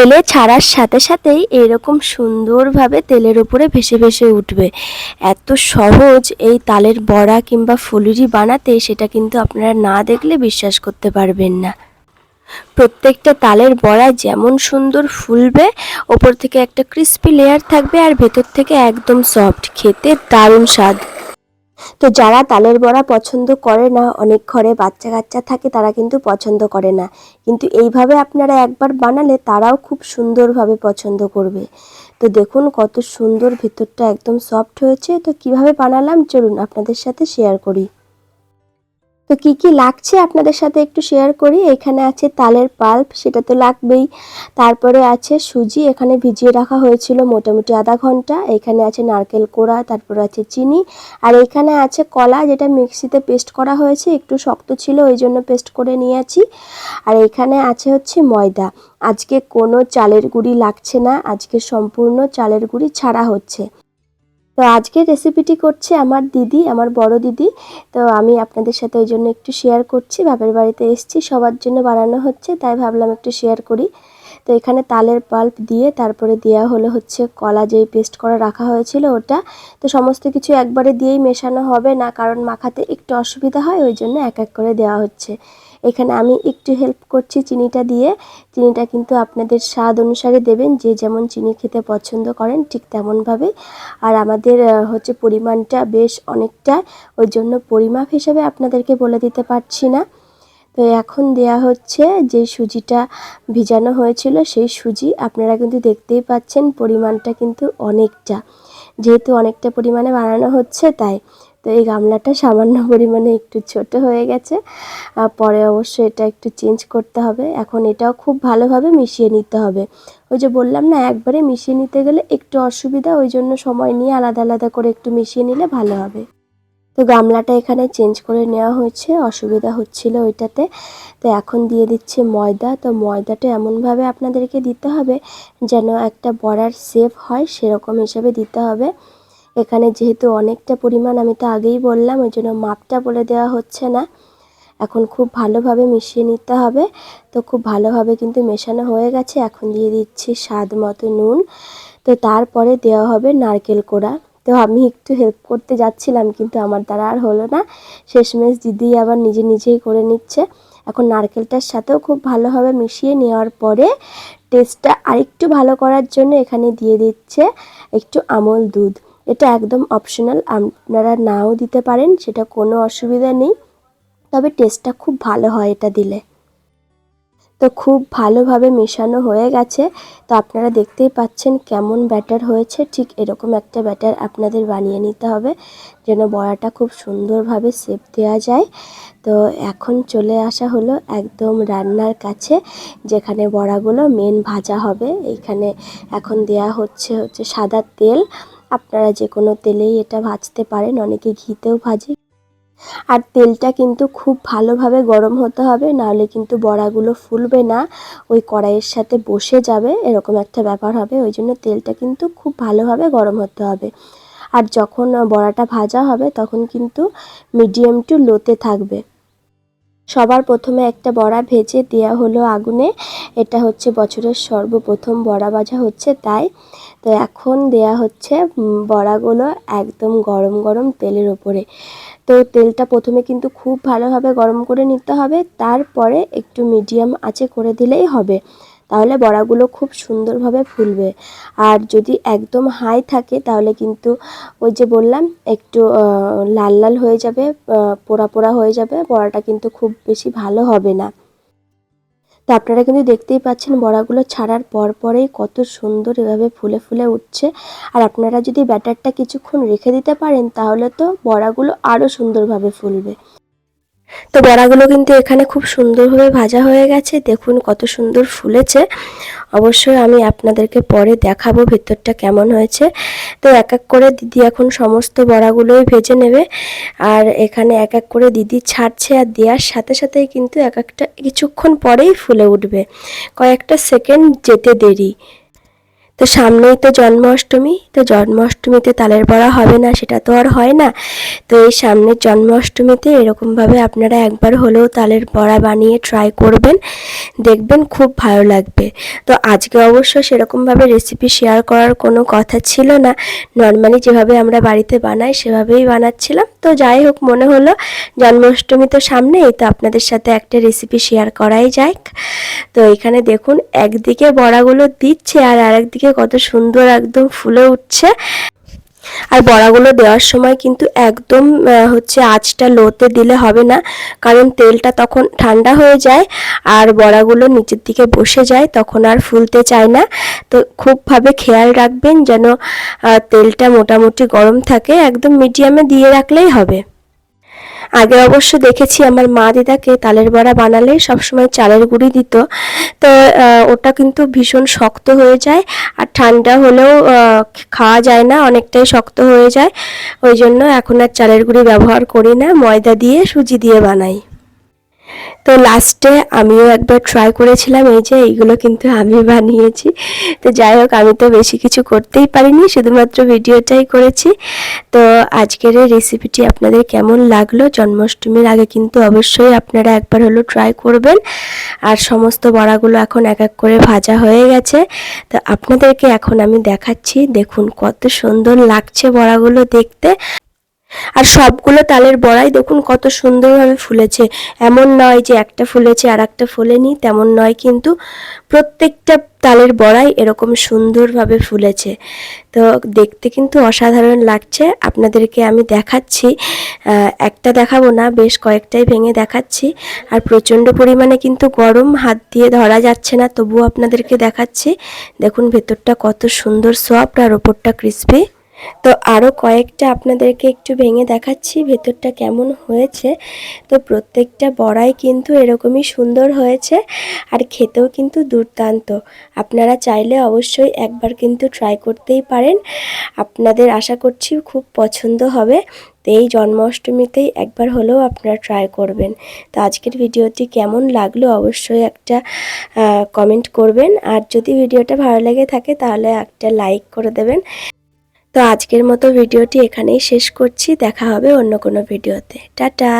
তেলে ছাড়ার সাথে সাথেই এরকম সুন্দরভাবে তেলের উপরে ভেসে ভেসে উঠবে। এত সহজ এই তালের বড়া কিংবা ফুলুরি বানাতে সেটা কিন্তু আপনারা না দেখলে বিশ্বাস করতে পারবেন না। প্রত্যেকটা তালের বড়া যেমন সুন্দর ফুলবে, ওপর থেকে একটা ক্রিস্পি লেয়ার থাকবে আর ভেতর থেকে একদম সফট খেতে দারুণ স্বাদ। তো যারা তালের বড়া পছন্দ করে না, অনেক ঘরে বাচ্চা কাচ্চা থাকে, তারা কিন্তু পছন্দ করে না। কিন্তু এইভাবে আপনারা একবার বানালে তারাও খুব সুন্দরভাবে পছন্দ করবে। তো দেখুন কত সুন্দর ভিতরটা একদম সফট হয়েছে। তো কীভাবে বানালাম? চলুন আপনাদের সাথে শেয়ার করি। তো কি কি লাগছে আপনাদের সাথে একটু শেয়ার করি? এখানে আছে তালের পাল্প, সেটা তো লাগবেই। তারপরে আছে সুজি, এখানে ভিজিয়ে রাখা হয়েছিল মোটামুটি আধা ঘণ্টা। এখানে আছে নারকেল কোড়া, তারপরে আছে চিনি। আর এখানে আছে কলা, যেটা মিক্সিতে পেস্ট করা হয়েছে। একটু শক্ত ছিল, ওই জন্য পেস্ট করে নিয়েছি। আর এখানে আছে হচ্ছে ময়দা। আজকে কোনো চালের গুঁড়ি লাগছে না। আজকে সম্পূর্ণ চালের গুঁড়ি ছাড়া হচ্ছে। তো আজকের রেসিপিটি করছে আমার দিদি, আমার বড় দিদি। তো আমি আপনাদের সাথে ওই জন্য একটু শেয়ার করছি। বাপের বাড়িতে এসেছি, সবার জন্য বানানো হচ্ছে, তাই ভাবলাম একটু শেয়ার করি। তো এখানে তালের পাল্প দিয়ে তারপরে দেওয়া হলো হচ্ছে কলা যেই পেস্ট করা রাখা হয়েছিল ওটা। তো সমস্ত কিছু একবারে দিয়েই মেশানো হবে না, কারণ মাখাতে একটু অসুবিধা হয়, ওই জন্য এক এক করে দেওয়া হচ্ছে। এখানে আমি একটু হেল্প করছি চিনিটা দিয়ে। চিনিটা কিন্তু আপনাদের স্বাদ অনুসারে দেবেন, যে যেমন চিনি খেতে পছন্দ করেন ঠিক তেমনভাবে। আর আমাদের হচ্ছে পরিমাণটা বেশ অনেকটা, ওই জন্য পরিমাপ হিসাবে আপনাদেরকে বলে দিতে পারছি না। তো এখন দেয়া হচ্ছে যে সুজিটা ভিজানো হয়েছিল, সেই সুজি আপনারা কিন্তু দেখতেই পাচ্ছেন পরিমাণটা কিন্তু অনেকটা। যেহেতু অনেকটা পরিমাণে বানানো হচ্ছে, তাই তো এই গামলাটা সামান্য পরিমাণে একটু ছোট হয়ে গেছে। পরে অবশ্যই এটা একটু চেঞ্জ করতে হবে। এখন এটাও খুব ভালোভাবে মিশিয়ে নিতে হবে। ওই যে বললাম না, একবারে মিশিয়ে নিতে গেলে একটু অসুবিধা, ওই জন্য সময় নিয়ে আলাদা আলাদা করে একটু মিশিয়ে নিলে ভালো হবে। তো গামলাটা এখানে চেঞ্জ করে নেওয়া হয়েছে, অসুবিধা হচ্ছিল ওইটাতে। তো এখন দিয়ে দিচ্ছে ময়দা। তো ময়দাটা এমনভাবে আপনাদেরকে দিতে হবে যেন একটা বড়ার শেপ হয়, সেরকম হিসাবে দিতে হবে। এখানে যেহেতু অনেকটা পরিমাণ, আমি তো আগেই বললাম, ওই জন্য মাপটা বলে দেওয়া হচ্ছে না। এখন খুব ভালোভাবে মিশিয়ে নিতে হবে। তো খুব ভালোভাবে কিন্তু মেশানো হয়ে গেছে। এখন দিয়ে দিচ্ছি স্বাদ মতো নুন। তো তারপরে দেওয়া হবে নারকেল কোড়া। তো আমি একটু হেল্প করতে যাচ্ছিলাম, কিন্তু আমার দ্বারা আর হলো না। শেষমেশ দিদি আবার নিজে নিজেই করে নিচ্ছে। এখন নারকেলটার সাথেও খুব ভালোভাবে মিশিয়ে নেওয়ার পরে টেস্টটা আরেকটু ভালো করার জন্য এখানে দিয়ে দিচ্ছে একটু আমল দুধ। এটা একদম অপশনাল আপনারা নাও দিতে পারেন, সেটা কোনো অসুবিধা নেই। তবে টেস্টটা খুব ভালো হয় এটা দিলে। তো খুব ভালোভাবে মেশানো হয়ে গেছে। তো আপনারা দেখতেই পাচ্ছেন কেমন ব্যাটার হয়েছে। ঠিক এরকম একটা ব্যাটার আপনাদের বানিয়ে নিতে হবে, যেন বড়াটা খুব সুন্দরভাবে শেপ দেওয়া যায়। তো এখন চলে আসা হলো একদম রান্নার কাছে, যেখানে বড়াগুলো মেন ভাজা হবে। এইখানে এখন দেয়া হচ্ছে হচ্ছে সাদা তেল। আপনারা যে কোনো তেলেই এটা ভাজতে পারেন, অনেকে ঘিতেও ভাজে। আর তেলটা কিন্তু খুব ভালোভাবে গরম হতে হবে, নাহলে কিন্তু বড়াগুলো ফুলবে না, ওই কড়াইয়ের সাথে বসে যাবে, এরকম একটা ব্যাপার হবে, ওই জন্য তেলটা কিন্তু খুব ভালোভাবে গরম হতে হবে। আর যখন বড়াটা ভাজা হবে, তখন কিন্তু মিডিয়াম টু লোতে থাকবে। সবার প্রথমে একটা বড়া ভেজে দেওয়া হলো আগুনে। এটা হচ্ছে বছরের সর্বপ্রথম বড়া ভাজা হচ্ছে তাই। তো এখন দেয়া হচ্ছে বড়াগুলো একদম গরম গরম তেলের ওপরে। তো তেলটা প্রথমে কিন্তু খুব ভালোভাবে গরম করে নিতে হবে, তারপরে একটু মিডিয়াম আঁচে করে দিলেই হবে। তাহলে বড়াগুলো খুব সুন্দরভাবে ফুলবে। আর যদি একদম হাই থাকে, তাহলে কিন্তু ওই যে বললাম, একটু লাল লাল হয়ে যাবে পোড়া পোড়া হয়ে যাবে, বড়াটা কিন্তু খুব বেশি ভালো হবে না। তো আপনারা কিন্তু দেখতেই পাচ্ছেন, বড়াগুলো ছাড়ার পর পরেই কত সুন্দর এভাবে ফুলে ফুলে উঠছে। আর আপনারা যদি ব্যাটারটা কিছুক্ষণ রেখে দিতে পারেন, তাহলে তো বড়াগুলো আরও সুন্দরভাবে ফুলবে। তো বড়াগুলো কিন্তু এখানে খুব সুন্দরভাবে ভাজা হয়ে গেছে। দেখুন কত সুন্দর ফুলেছে। অবশ্যই আমি আপনাদেরকে পরে দেখাবো ভেতরটা কেমন হয়েছে। তো এক এক করে দিদি এখন সমস্ত বড়াগুলোই ভেজে নেবে। আর এখানে এক এক করে দিদি ছাড়ছে আর দেওয়ার সাথে সাথেই কিন্তু এক একটা কিছুক্ষণ পরেই ফুলে উঠবে। কয়েকটা সেকেন্ড যেতে দেরি। তো সামনেই তো জন্মাষ্টমী, তো জন্মাষ্টমীতে তালের বড়া হবে না, সেটা তো আর হয় না। তো এই সামনের জন্মাষ্টমীতে এরকমভাবে আপনারা একবার হলেও তালের বড়া বানিয়ে ট্রাই করবেন, দেখবেন খুব ভালো লাগবে। তো আজকে অবশ্য সেরকমভাবে রেসিপি শেয়ার করার কোনো কথা ছিল না। নর্মালি যেভাবে আমরা বাড়িতে বানাই, সেভাবেই বানাচ্ছিলাম। তো যাই হোক, মনে হলো জন্মাষ্টমী তো সামনেই তো আপনাদের সাথে একটা রেসিপি শেয়ার করাই যাক। তো এখানে দেখুন, একদিকে বড়াগুলো দিচ্ছে আর আরেকদিকে কত সুন্দর একদম ফুলে উঠছে। আর বড়াগুলো দেওয়ার সময় কিন্তু একদম হচ্ছে আঁচটা লোতে দিলে হবে না, কারণ তেলটা তখন ঠান্ডা হয়ে যায় আর বড়াগুলো নিচের দিকে বসে যায়, তখন আর ফুলতে চায় না। তো খুবভাবে খেয়াল রাখবেন যেন তেলটা মোটামুটি গরম থাকে, একদম মিডিয়ামে দিয়ে রাখলেই হবে। আগে অবশ্য দেখেছি আমার মা দিদাকে তালের বড়া বানালে সবসময় চালের গুঁড়ি দিত। তো ওটা কিন্তু ভীষণ শক্ত হয়ে যায় আর ঠান্ডা হলেও খাওয়া যায় না, অনেকটাই শক্ত হয়ে যায়। ওই জন্য এখন আর চালের গুঁড়ি ব্যবহার করি না, ময়দা দিয়ে সুজি দিয়ে বানাই। তো লাস্টে আমিও একবার ট্রাই করেছিলাম, এই যে এইগুলো কিন্তু আমি বানিয়েছি। তো যাই হোক, আমি তো বেশি কিছু করতেই পারিনি, শুধুমাত্র ভিডিওটাই করেছি। তো আজকের এই রেসিপিটি আপনাদের কেমন লাগল? জন্মাষ্টমীর আগে কিন্তু অবশ্যই আপনারা একবার হলো ট্রাই করবেন। আর সমস্ত বড়াগুলো এখন এক এক করে ভাজা হয়ে গেছে। তো আপনাদেরকে এখন আমি দেখাচ্ছি, দেখুন কত সুন্দর লাগছে বড়াগুলো দেখতে। আর সবগুলো তালের বড়াই দেখুন কত সুন্দরভাবে ফুলেছে। এমন নয় যে একটা ফুলেছে আর একটা ফুলেনি, তেমন নয় কিন্তু প্রত্যেকটা তালের বড়াই এরকম সুন্দরভাবে ফুলেছে। তো দেখতে কিন্তু অসাধারণ লাগছে। আপনাদেরকে আমি দেখাচ্ছি একটা দেখাবো না, বেশ কয়েকটাই ভেঙে দেখাচ্ছি। আর প্রচণ্ড পরিমাণে কিন্তু গরম, হাত দিয়ে ধরা যাচ্ছে না, তবুও আপনাদেরকে দেখাচ্ছি। দেখুন ভেতরটা কত সুন্দর সফট আর ওপরটা ক্রিস্পি তো আরও কয়েকটা আপনাদেরকে একটু ভেঙে দেখাচ্ছি, ভেতরটা কেমন হয়েছে। তো প্রত্যেকটা বড়াই কিন্তু এরকমই সুন্দর হয়েছে আর খেতেও কিন্তু দুর্দান্ত। আপনারা চাইলে অবশ্যই একবার কিন্তু ট্রাই করতেই পারেন। আপনাদের আশা করছি খুব পছন্দ হবে। তো এই জন্মাষ্টমীতেই একবার হলেও আপনারা ট্রাই করবেন। তো আজকের ভিডিওটি কেমন লাগল অবশ্যই একটা কমেন্ট করবেন। আর যদি ভিডিওটা ভালো লেগে থাকে তাহলে একটা লাইক করে দেবেন। তো আজকের মতো ভিডিওটি এখানেই শেষ করছি। দেখা হবে অন্য কোনো ভিডিওতে। টাটা!